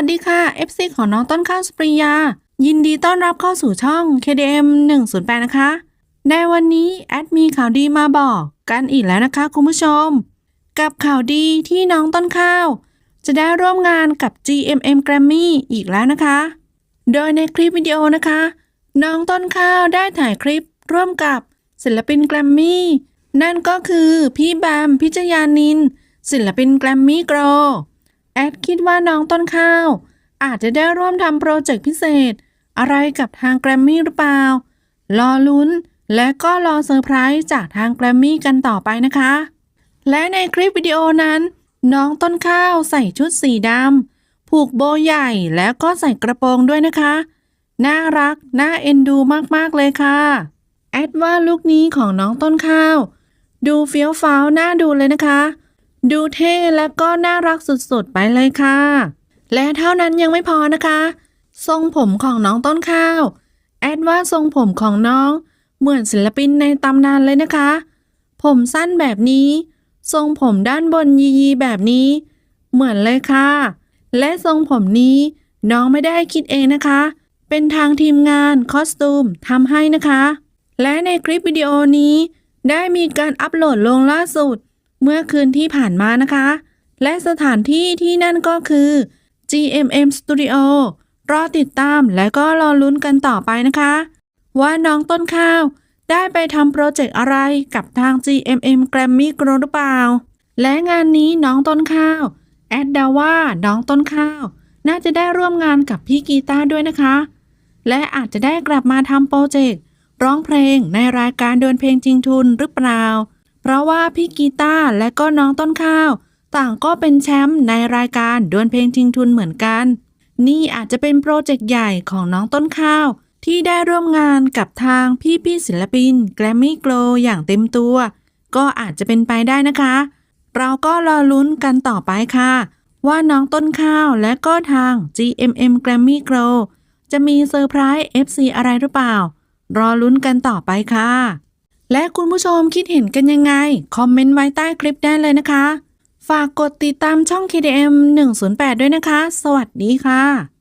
วัสดีค่ะ FC ของน้องต้นข้าวสปริยา ยินดีต้อนรับเข้าสู่ช่อง KDM 108 นะคะ ในวันนี้แอดมีข่าวดีมาบอกกันอีกแล้วนะคะคุณผู้ชม กับข่าวดีที่น้องต้นข้าว จะได้ร่วมงานกับ GMM Grammy อีกแล้วนะคะ โดยในคลิปวิดีโอนะคะ น้องต้นข้าวได้ถ่ายคลิปร่วมกับศิลปินแกรมมี่นั่นก็คือพี่แบมพิจยานิน ศิลปินแกรมมี่โกร แอดคิดว่าน้องต้นข้าว อาจจะได้ร่วมทำโปรเจกต์พิเศษ อะไรกับทางแกรมมี่หรือเปล่า รอลุ้น และก็รอเซอร์ไพรส์จากทางแกรมมี่กันต่อไปนะคะ และในคลิปวิดีโอนั้น น้องต้นข้าวใส่ชุดสีดำผูกโบใหญ่แล้วก็ใส่กระโปรงด้วยนะคะ น่ารัก น่าเอ็นดูมากๆเลยค่ะ แอดว่าลุคนี้ของน้องต้นข้าว ดูเฟี้ยวฟ้าวน่าดูเลยนะคะ ดูเท่และก็น่ารักสุดๆ ไปเลยค่ะ และเท่านั้นยังไม่พอนะคะ ทรงผมของน้องต้นข้าว แอดว่าทรงผมของน้อง เหมือนศิลปินในตำนานเลยนะคะ ผมสั้นแบบนี้ ทรงผมด้านบนยีๆแบบนี้ เหมือนเลยค่ะ และทรงผมนี้ น้องไม่ได้คิดเองนะคะ เป็นทางทีมงานคอสตูมทำให้นะคะ และในคลิปวิดีโอนี้ ได้มีการอัปโหลดลงล่าสุด เมื่อคืนที่ผ่านมานะคะ และสถานที่ที่นั่นก็คือ GMM Studio รอติดตามและก็รอลุ้นกันต่อไปนะคะ ว่าน้องต้นข้าวได้ไปทำโปรเจกต์อะไรกับทาง GMM Grammy g r o หรือเปล่า และงานนี้น้องต้นข้าวแอดเดาว่าน้องต้นข้าว น่าจะได้ร่วมงานกับพี่กีตาร์ด้วยนะคะ และอาจจะได้กลับมาทำโปรเจกต์ร้องเพลงในรายการเดินเพลงจริงทุนหรือเปล่า ราะว่าพี่กีตาร์และก็น้องต้นข้าว ต่างก็เป็นแชมป์ในรายการดวลเพลงจริงทุนเหมือนกัน นี่อาจจะเป็นโปรเจกต์ใหญ่ของน้องต้นข้าว ที่ได้ร่วมงานกับทางพี่พี่ๆศิลปินแกรมมี่โกลอย่างเต็มตัว ก็อาจจะเป็นไปได้นะคะ เราก็รอลุ้นกันต่อไปค่ะ ว่าน้องต้นข้าวและก็ทาง GMM Grammy Grow จะมีเซอร์ไพรส์ FC อะไรหรือเปล่า รอลุ้นกันต่อไปค่ะ และคุณผู้ชมคิดเห็นกันยังไง คอมเมนต์ไว้ใต้คลิปได้เลยนะคะ ฝากกดติดตามช่อง KDM 108 ด้วยนะคะ สวัสดีค่ะ